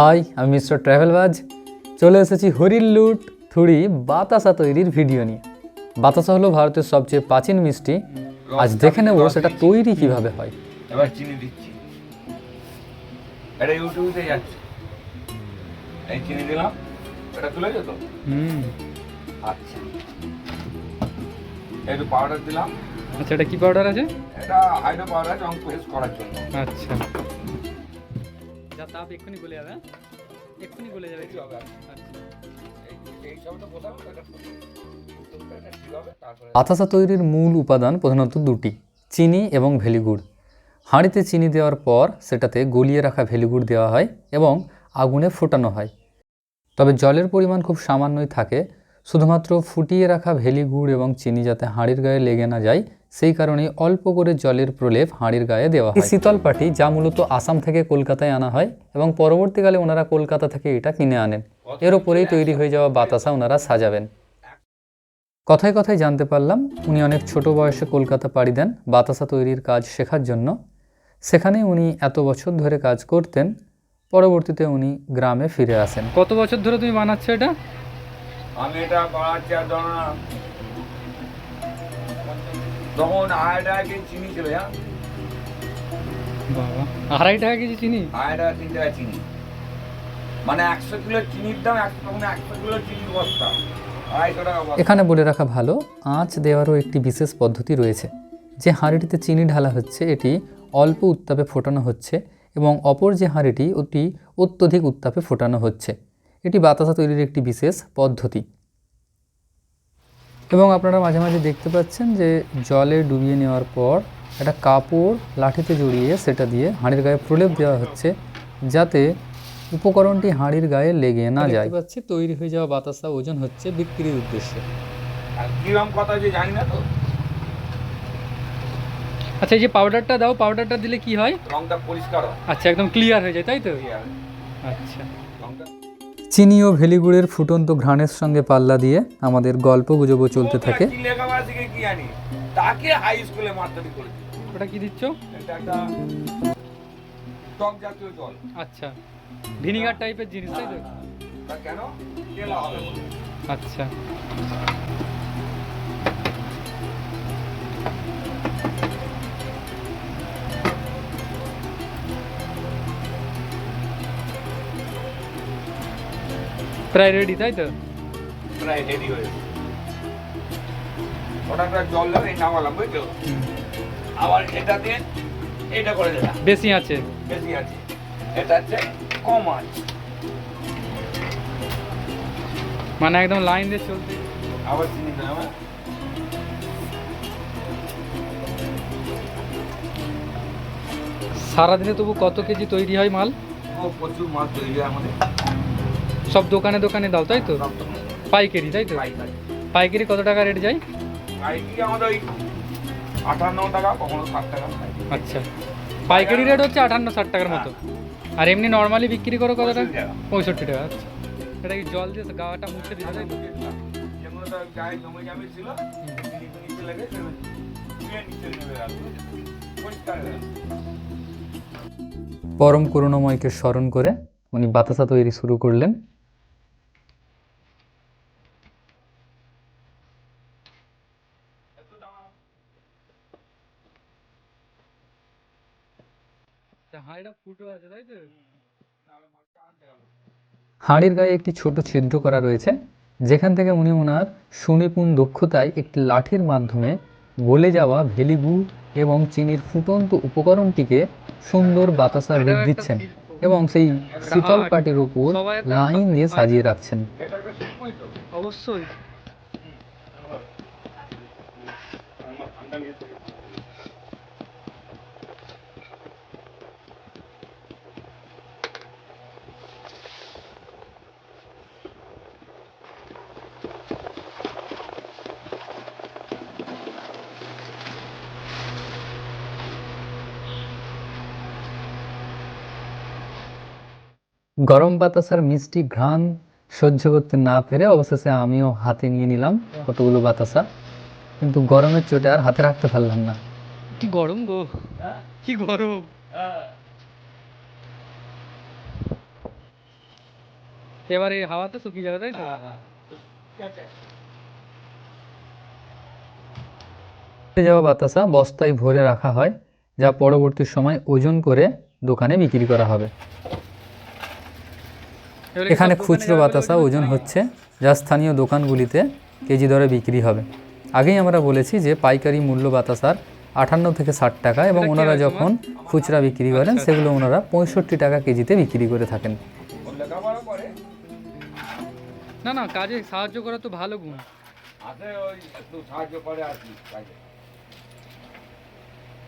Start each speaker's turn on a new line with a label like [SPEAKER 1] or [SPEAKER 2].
[SPEAKER 1] High আমি mister ট্রাভেলবাজ চলে এসেছি হরির লুট থুড়ি বাতাসা তৈরির ভিডিও নিয়ে। বাতাসা হলো ভারতের সবচেয়ে প্রাচীন মিষ্টি। আজ দেখে নেব সেটা তৈরি কীভাবে হয়।
[SPEAKER 2] এবার চিনি দিচ্ছি। এটা ইউটিউবে যাচ্ছে। এই চিনি দিলাম। এটা তুলে যেত
[SPEAKER 3] হুম।
[SPEAKER 2] আচ্ছা। একটু পাউডার দিলাম।
[SPEAKER 3] আচ্ছা এটা কি পাউডার আছে?
[SPEAKER 2] এটা হাইড্রো পাউডার রং পেস্ট করার জন্য।
[SPEAKER 3] আচ্ছা। যা তাপ এক্ষুনি গলে যাবে হ্যাঁ? এক্ষুনি গলে যাবে।
[SPEAKER 2] তারপরে
[SPEAKER 1] বাতাসা তৈরির মূল উপাদান প্রধানত দুটি চিনি এবং ভেলিগুড়। হাঁড়িতে চিনি দেওয়ার পর সেটাতে গলিয়ে রাখা ভেলিগুড় দেওয়া হয় এবং আগুনে ফোটানো হয়। তবে জলের পরিমাণ খুব সামান্যই থাকে শুধুমাত্র ফুটিয়ে রাখা ভেলি গুড় এবং চিনি যাতে হাঁড়ির গায়ে লেগে না যায় সেই কারণেই অল্প করে জলের প্রলেপ হাঁড়ির গায়ে দেওয়া হয়। শীতল পাটি যা মূলত আসাম থেকে কলকাতায় আনা হয় এবং পরবর্তীকালে ওনারা কলকাতা থেকে এটা কিনে আনেন। এর ওপরেই তৈরি হয়ে যাওয়া বাতাসা ওনারা সাজাবেন। কথায় কথায় জানতে পারলাম উনি অনেক ছোট বয়সে কলকাতা পাড়ি দেন বাতাসা তৈরির কাজ শেখার জন্য। সেখানে উনি এত বছর ধরে কাজ করতেন পরবর্তীতে উনি গ্রামে ফিরে আসেন।
[SPEAKER 3] কত বছর ধরে তুমি বানাচ্ছো এটা?
[SPEAKER 2] আমি এটা আর ধরো না তখন আড়াই টাকা কেজি চিনি ছিল হ্যাঁ?
[SPEAKER 3] বাবা আড়াই টাকা কেজি চিনি?
[SPEAKER 2] আড়াই টাকা তিন টাকা চিনি। মানে একশো কিলো চিনির দাম একশো তখন একশো কিলো চিনির বস্তা।
[SPEAKER 1] এখানে বলে রাখা ভালো আঁচ দেওয়ারও একটি বিশেষ পদ্ধতি রয়েছে। যে হাঁড়িটিতে চিনি ঢালা হচ্ছে এটি অল্প উত্তাপে ফোটানো হচ্ছে এবং অপর যে হাঁড়িটি ওটি অত্যধিক উত্তাপে ফোটানো হচ্ছে। এটি বাতাসা তৈরির একটি বিশেষ পদ্ধতি। এবং আপনারা মাঝে মাঝে দেখতে পাচ্ছেন যে জলে ডুবিয়ে নেওয়ার পর একটা কাপড় লাঠিতে জড়িয়ে সেটা দিয়ে হাঁড়ির গায়ে প্রলেপ দেওয়া হচ্ছে যাতে উপকরণটি হাঁড়ির গায়ে লেগে না যায়। পাচ্ছি তৈরি হয়ে যাওয়া বাতাসা ওজন হচ্ছে বিক্রির উদ্দেশ্যে।
[SPEAKER 2] কথা যে জানি না তো।
[SPEAKER 3] আচ্ছা এই যে পাউডারটা দাও পাউডারটা দিলে কি হয়?
[SPEAKER 2] রংটা পরিষ্কার হয়।
[SPEAKER 3] আচ্ছা একদম ক্লিয়ার হয়ে যায় তাই তো? আচ্ছা।
[SPEAKER 2] রংটা
[SPEAKER 1] চিনি ও ভেলিগুড়ের ফুটন্ত ঘ্রাণের সঙ্গে পাল্লা দিয়ে আমাদের গল্প গুজবও চলতে থাকে।
[SPEAKER 2] কি লেখাপড়া শিখে কি জানি তাকে হাই স্কুলে মাস্টারি করেছে।
[SPEAKER 3] ওটা কি দিচ্ছ?
[SPEAKER 2] এটা একটা টক জাতীয় জল।
[SPEAKER 3] আচ্ছা। ভিনিগার টাইপের জিনিস তাই তো?
[SPEAKER 2] কেন।
[SPEAKER 3] আচ্ছা। প্রায় রেডি তাই তো?
[SPEAKER 2] প্রায় রেডি হয়ে জল নামালাম আবার এটা দিয়ে এটা করে দিলাম।
[SPEAKER 3] বেশি আছে।
[SPEAKER 2] বেশি আছে। এটা হচ্ছে কম আছে।
[SPEAKER 3] মানে একদম লাইন দিয়ে চলতে।
[SPEAKER 2] আবার চিনি হ্যাঁ?
[SPEAKER 3] সারাদিনে তবু কত কেজি তৈরি হয় মাল?
[SPEAKER 2] প্রচুর মাছ তৈরি হয় আমাদের।
[SPEAKER 3] সব দোকানে দোকানে দাও তাই তো? পাইকারি তাই তো?
[SPEAKER 2] পাইকারি।
[SPEAKER 3] কত টাকা রেট যায়?
[SPEAKER 2] পাইকারি আমাদের ওই আটান্ন টাকা কখনো ষাট টাকা।
[SPEAKER 3] আচ্ছা। পাইকারি রেট হচ্ছে আটান্ন ষাট টাকার মতো। আর এমনি নর্মালি বিক্রি করো কত টাকা।
[SPEAKER 2] পঁয়ষট্টি টাকা।
[SPEAKER 3] আচ্ছা। এটা কি জল দিয়ে গাটা মুছে দিতে তাই তো
[SPEAKER 2] গায়ে জমে ছিল নিচে পরিষ্কার
[SPEAKER 1] পরম করুণাময়কে স্মরণ করে উনি বাতাসা তৈরি শুরু করলেন
[SPEAKER 3] হাঁড়িটা ফুটো আছে তাই তো
[SPEAKER 1] হাঁড়ির গায়ে একটি ছোট ছিদ্র করা রয়েছে যেখান থেকে উনি ওনার সুনিপুণ দক্ষতায় একটি লাঠির মাধ্যমে গলে যাওয়া ভেলিগু এবং চিনির ফুটন্ত উপকরণটিকে সুন্দর বাতাসা রূপ দিচ্ছেন এবং সেই শীতল পাটির উপর লাইন দিয়ে সাজিয়ে রাখছেন।
[SPEAKER 3] অবশ্যই।
[SPEAKER 1] গরম বাতাসার মিষ্টি ঘ্রাণ সহ্য করতে না পেরে অবশেষে আমিও হাতে নিয়ে নিলাম কতগুলো বাতাসা কিন্তু গরমের চোটে আর হাতে রাখতে পারলাম না।
[SPEAKER 3] কি গরম গো। কি গরম। এবারে হাওয়াতে শুকিয়ে যাবে তাই তো
[SPEAKER 1] যাওয়া বাতাসা বস্তায় ভরে রাখা হয় যা পরবর্তী সময় ওজন করে দোকানে বিক্রি করা হবে। এখানে খুচরো বাতাসা ওজন হচ্ছে যা স্থানীয় দোকানগুলিতে কেজি দরে বিক্রি হবে। আগেই আমরা বলেছি যে পাইকারি মূল্য বাতাসার আটান্ন থেকে ষাট টাকা এবং ওনারা যখন খুচরা বিক্রি করেন
[SPEAKER 3] আচ্ছা।
[SPEAKER 1] সেগুলো ওনারা পঁয়ষট্টি টাকা কেজিতে বিক্রি করে থাকেন।
[SPEAKER 3] না না কাজে সাহায্য করা তো ভালো গুণ।
[SPEAKER 2] ওই একটু সাহায্য করে আর কি কাজে।